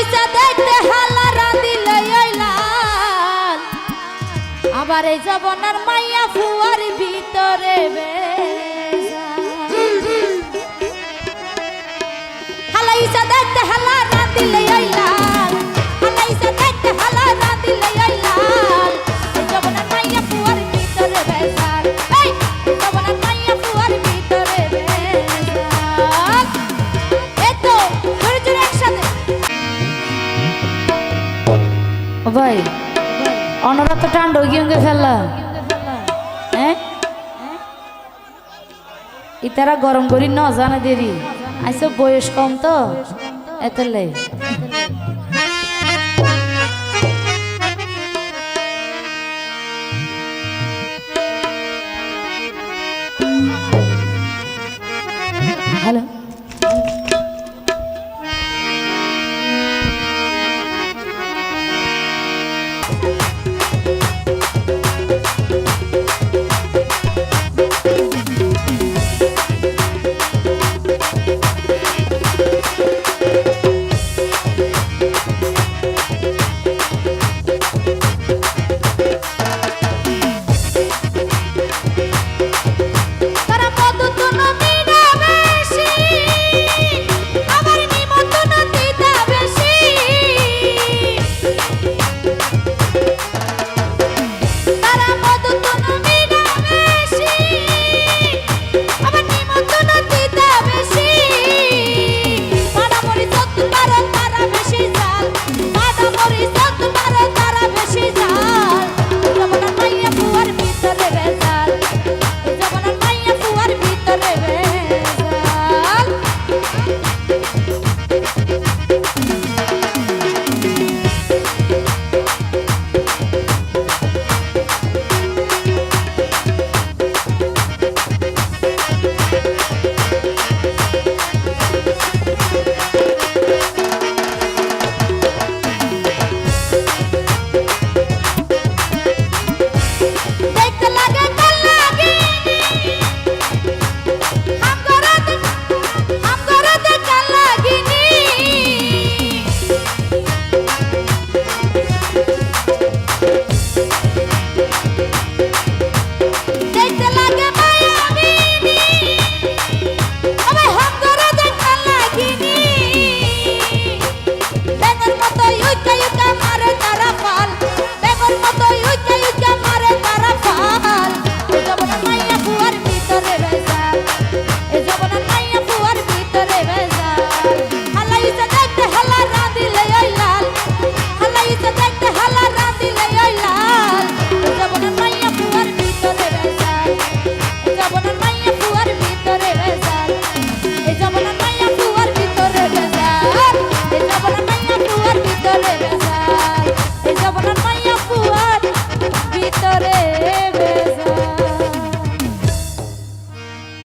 হইছে দেখতে হালারা দিলে লাল আবার এই জবনার মাইয়া ফুয়ার ভিতরে হালাইছে দেখতে হালারা দিলে ভাই। অনরা তো টান্ড গিয়ে ফেললা। হ্যাঁ ইতারা গরম করি ন, জানে দেরি। আইসো বয়স কম তো, এতলে। হ্যালো।